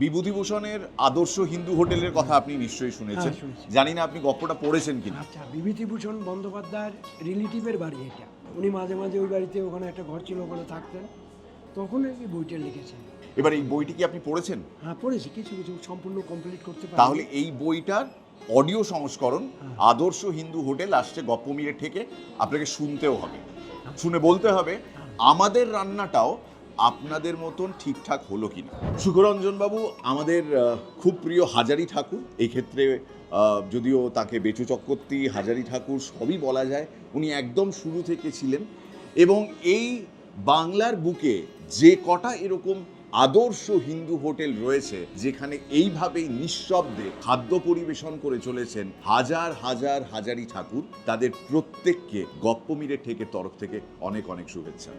বিভূতিভূষণের আদর্শ হিন্দু হোটেলের কথা আপনি নিশ্চয়ই শুনেছেন। হ্যাঁ, শুনেছি। জানি না আপনি গপ্পটা পড়েছেন কিনা। আচ্ছা বিভূতিভূষণ বন্দ্যোপাধ্যায়ের রিলেটিভের বাড়ি এটা। উনি মাঝে মাঝে ওই বাড়িতে ওখানে একটা ঘর ছিল ওখানে থাকতেন। তখন এই বইটা লিখেছেন। এবার এই বইটি কি আপনি পড়েছেন? হ্যাঁ পড়েছি। কিছু কিছু সম্পূর্ণ কমপ্লিট করতে পারি তাহলে এই বইটার অডিও সংস্করণ হ্যাঁ। আদর্শ হিন্দু হোটেল আসছে গপ্প গপ্পমিরে থেকে আপনাকে শুনতেও হবে। শুনে বলতে হবে আমাদের রান্নাটাও আপনাদের মতন ঠিকঠাক হলো কি না বাবু, আমাদের খুব প্রিয় হাজারি ঠাকুর। এই ক্ষেত্রে যদিও তাকে বেচু চক্রবর্তী, হাজারি ঠাকুর সবই বলা যায়, উনি একদম শুরু থেকে ছিলেন। এবং এই বাংলার বুকে যে কটা এরকম আদর্শ হিন্দু হোটেল রয়েছে, যেখানে এইভাবেই নিঃশব্দে খাদ্য পরিবেশন করে চলেছেন হাজার হাজার হাজারি ঠাকুর, তাদের প্রত্যেককে গপ্পমিরে ঠেকের তরফ থেকে অনেক অনেক শুভেচ্ছা।